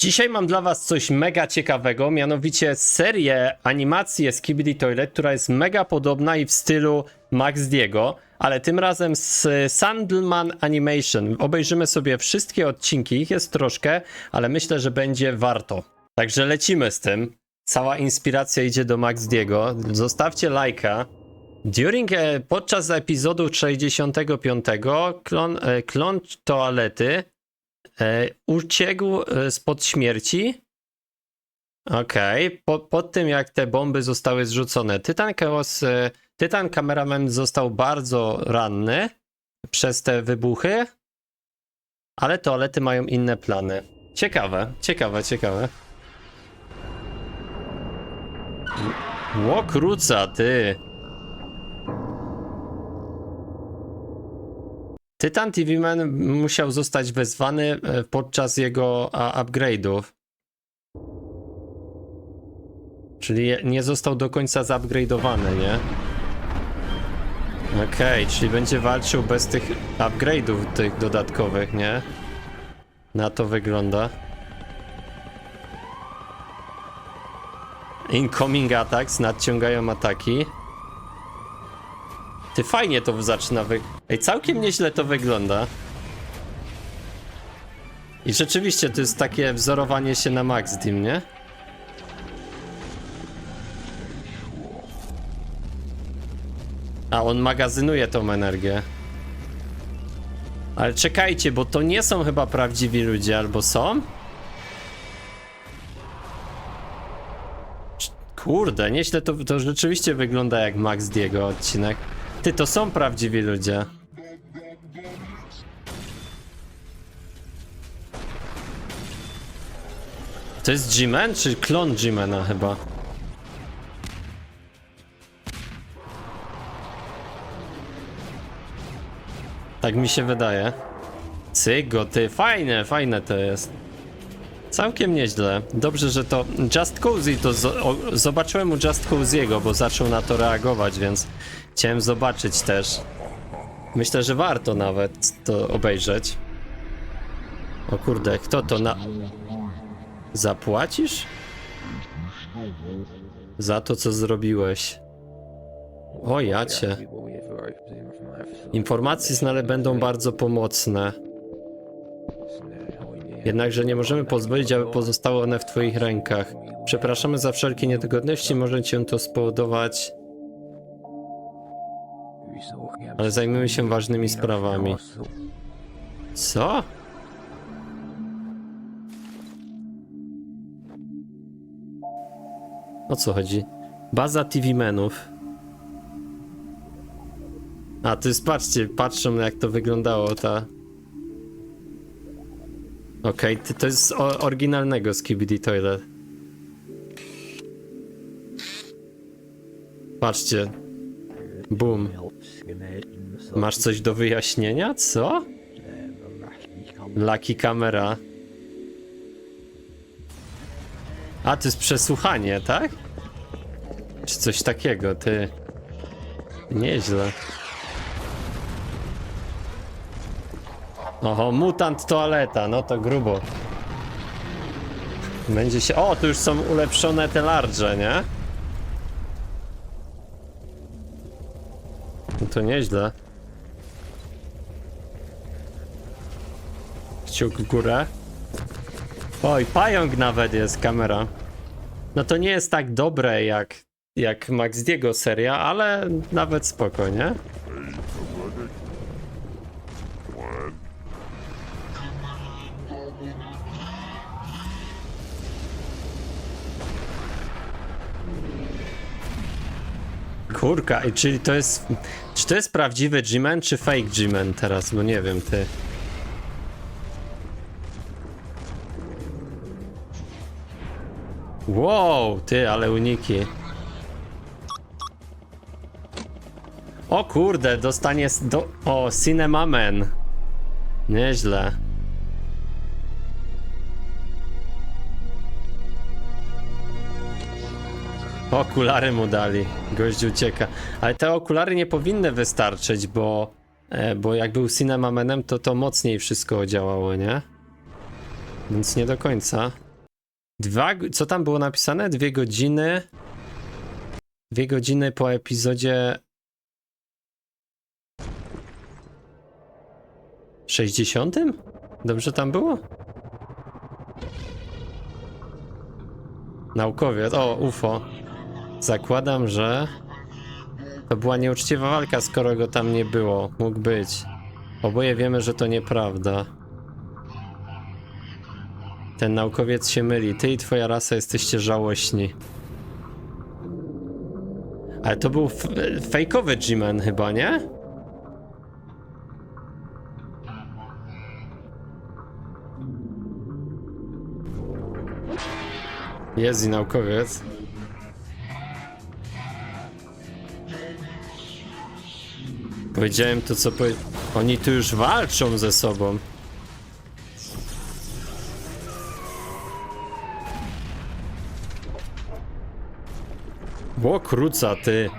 Dzisiaj mam dla was coś mega ciekawego, mianowicie serię animacji Skibidi Toilet, która jest mega podobna i w stylu Max Diego, ale tym razem z Sandlman Animation. Obejrzymy sobie wszystkie odcinki, ich jest troszkę, ale myślę, że będzie warto. Także lecimy z tym. Cała inspiracja idzie do Max Diego. Zostawcie lajka. During, e, podczas epizodu 65 klon, e, klon toalety uciekł e, spod śmierci. Okej, po, po tym jak te bomby zostały zrzucone, Tytan Chaos, e, Tytan został bardzo ranny przez te wybuchy, ale toalety mają inne plany. Ciekawe, ciekawe, ciekawe. Łokruca, ty. Tytan TV Man musiał zostać wezwany e, podczas jego upgrade'ów. Czyli nie został do końca zupgrade'owany, nie? Okej, czyli będzie walczył bez tych upgrade'ów tych dodatkowych, nie? Na to wygląda. Incoming attacks, nadciągają ataki. Ty fajnie to zaczyna wy... Ej, całkiem nieźle to wygląda. I rzeczywiście to jest takie wzorowanie się na Max Dim, nie? A on magazynuje tą energię. Ale czekajcie, bo to nie są chyba prawdziwi ludzie, albo są? Kurde, nieźle to, to rzeczywiście wygląda jak Max Diego odcinek. Ty, to są prawdziwi ludzie. To jest G-Man, czy klon G-Mana chyba? Tak mi się wydaje. Cygo, ty, fajne, fajne to jest. Całkiem nieźle. Dobrze, że to Just Cozy to o, zobaczyłem u Just Cozy'ego, bo zaczął na to reagować, więc chciałem zobaczyć też. Myślę, że warto nawet to obejrzeć. O kurde, kto to na... Zapłacisz? Za to, co zrobiłeś. O jacie. Informacje znane będą bardzo pomocne. Jednakże nie możemy pozwolić, aby pozostały one w Twoich rękach. Przepraszamy za wszelkie niedogodności, może Cię to spowodować, ale zajmiemy się ważnymi sprawami. Co? O co chodzi? Baza TV menów. A, to jest, patrzcie, patrzą jak to wyglądało, ta... Okej, to, to jest z oryginalnego Skibidi Toilet. Patrzcie. Boom. Masz coś do wyjaśnienia? Co? Lucky kamera. A, to jest przesłuchanie, tak? Czy coś takiego, ty. Nieźle. Oho, mutant toaleta, no to grubo. Będzie się... O, tu już są ulepszone te large, nie? No to nieźle. Kciuk w górę. Oj, pająk nawet jest, kamera. No to nie jest tak dobre jak, jak Max Diego seria, ale nawet spoko, nie? Kurka, i czyli to jest. Czy to jest prawdziwy G-Man, czy fake G-Man teraz? Bo nie wiem, ty. Wow, ty, ale uniki. O kurde, dostanie. Do, o, Cinemamen. Nieźle. Okulary mu dali. Gość ucieka. Ale te okulary nie powinny wystarczyć, bo, e, bo jak był Cinemamenem, to to mocniej wszystko działało, nie? Więc nie do końca. Dwa, co tam było napisane? Dwie godziny. Dwie godziny po epizodzie 60? Dobrze tam było? Naukowiec. O, UFO. Zakładam, że to była nieuczciwa walka, skoro go tam nie było. Mógł być. Oboje wiemy, że to nieprawda. Ten naukowiec się myli. Ty i twoja rasa jesteście żałośni. Ale to był fejkowy G-Man chyba, nie? Jest i naukowiec. Powiedziałem to, co powie... Oni tu już walczą ze sobą. Ło, kruca, ty.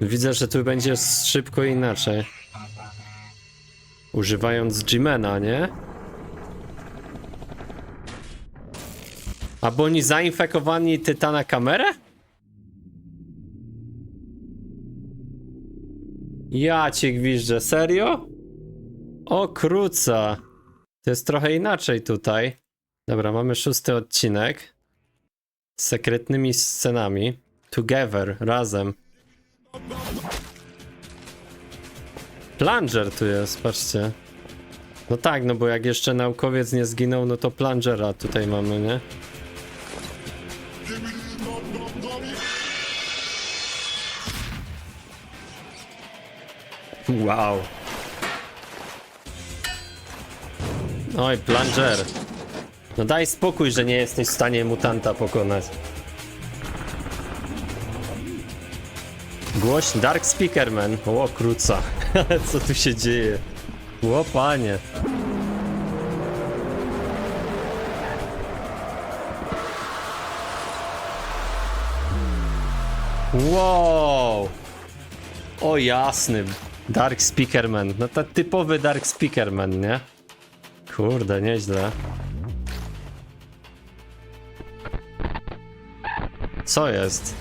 Widzę, że tu będzie szybko inaczej. Używając G-Mana, nie? A bo oni zainfekowani tytana kamerę? Ja cię gwiżdżę, serio? O. To jest trochę inaczej tutaj. Dobra, mamy szósty odcinek. Z sekretnymi scenami. Together, razem. Plunger tu jest, patrzcie. No tak, no bo jak jeszcze naukowiec nie zginął, no to Plungera tutaj mamy, nie? Wow. Oj, Plunger. No daj spokój, że nie jesteś w stanie mutanta pokonać. Głośny Dark Speakerman. O, kruca. Co tu się dzieje? O, panie. Wow. O jasny. Dark Speakerman. No to typowy Dark Speakerman, nie? Kurde, nieźle. Co jest?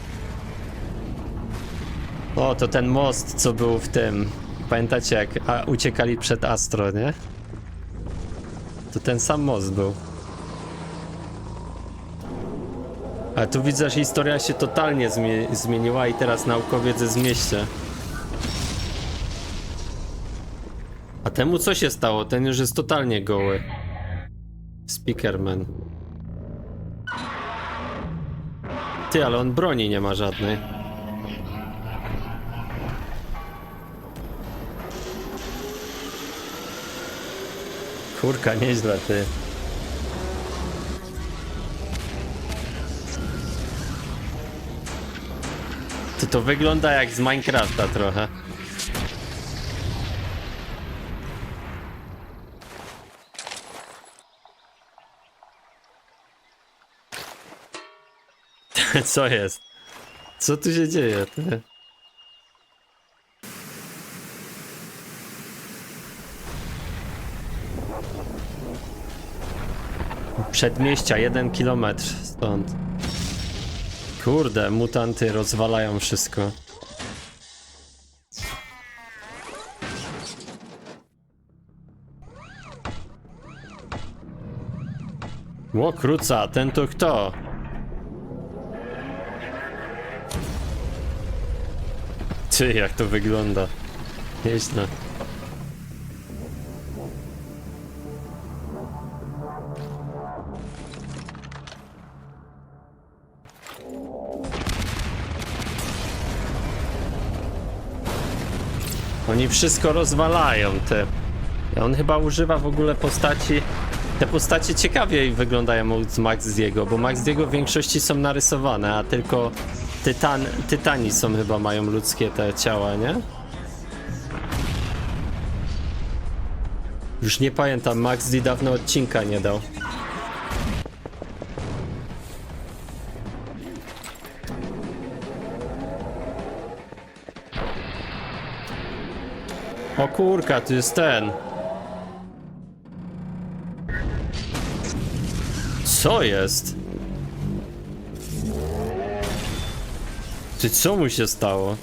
O, to ten most, co był w tym. Pamiętacie, jak a, uciekali przed Astro, nie? To ten sam most był. Ale tu widzę, że historia się totalnie zmie zmieniła i teraz naukowiec jest w mieście. Temu co się stało? Ten już jest totalnie goły. Speakerman. Ty, ale on broni nie ma żadnej. Kurka, nieźle ty. Ty to wygląda jak z Minecrafta trochę. Co jest? Co tu się dzieje? Ty? Przedmieścia, jeden kilometr stąd. Kurde, mutanty rozwalają wszystko. Ło, kruca, ten to kto? Ty, jak to wygląda. Nieźle. Oni wszystko rozwalają, te. On chyba używa w ogóle postaci. Te postacie ciekawiej wyglądają od Max Diego, bo Max Diego w większości są narysowane, a tylko tytan, tytani są chyba mają ludzkie te ciała, nie? Już nie pamiętam, Max D dawno odcinka nie dał. O kurka, tu jest ten. Co jest? Ty co mu się stało?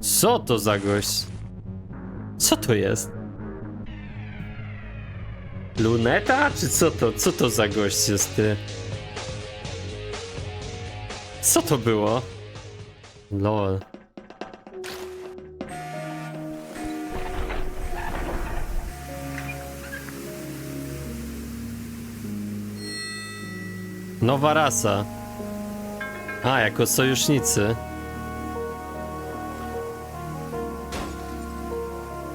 Co to za gość? Co to jest? Luneta? Czy co to? Co to za gość jest ty? Co to było? Lol. Nowa rasa. A, jako sojusznicy.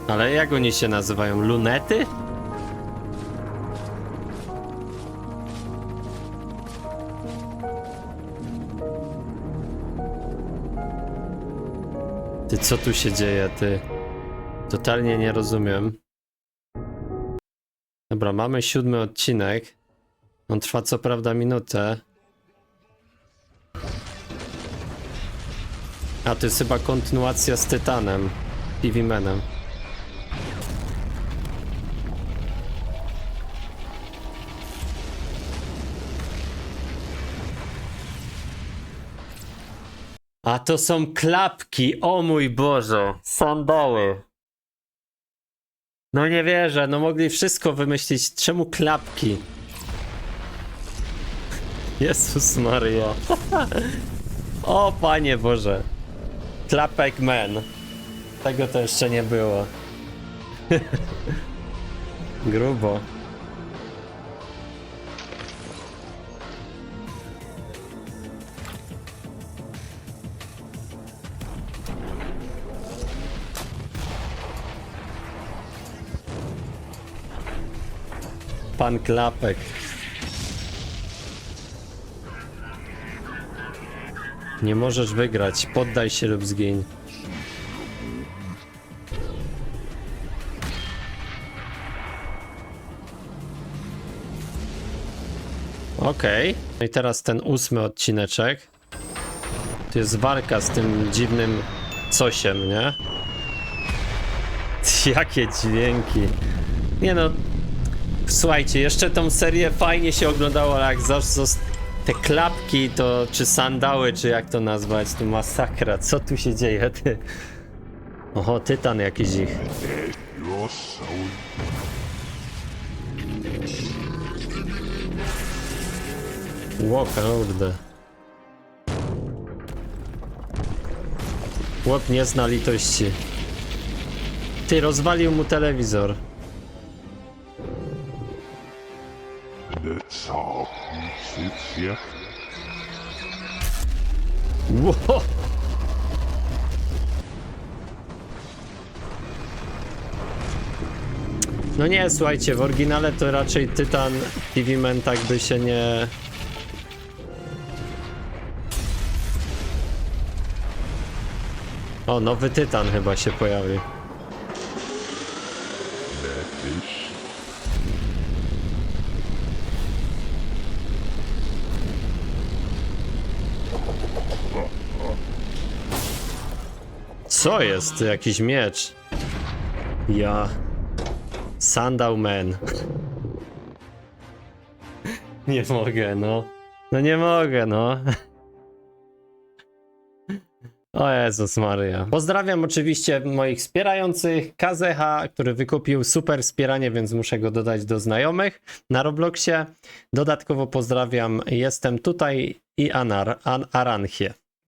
Ale jak oni się nazywają? Lunety? Ty, co tu się dzieje, ty? Totalnie nie rozumiem. Dobra, mamy siódmy odcinek. On trwa co prawda minutę. A to jest chyba kontynuacja z Tytanem. TV Manem. A to są klapki, o mój Boże, sandały. No nie wierzę, no mogli wszystko wymyślić, czemu klapki? Jezus Maria. o Panie Boże. Klapek Man. Tego to jeszcze nie było. Grubo. Pan Klapek. Nie możesz wygrać. Poddaj się lub zgiń. Okej. No i teraz ten ósmy odcineczek. To jest walka z tym dziwnym cosiem, nie? Jakie dźwięki. Nie no. Słuchajcie, jeszcze tą serię fajnie się oglądało, ale jak te klapki to, czy sandały, czy jak to nazwać, to masakra. Co tu się dzieje, ty? Oho, tytan jakiś ich. Ło, kurde. Chłop nie zna litości. Ty, rozwalił mu telewizor. Here. Ło! No nie, słuchajcie, w oryginale to raczej Tytan Man tak by się nie... O, nowy Tytan chyba się pojawił. Co jest? Jakiś miecz. Ja. Sandal Man. Nie mogę, no. No nie mogę, no. O Jezus Maria. Pozdrawiam oczywiście moich wspierających. KZH, który wykupił super wspieranie, więc muszę go dodać do znajomych na Robloxie. Dodatkowo pozdrawiam Jestem tutaj i Anar, An Aranchie.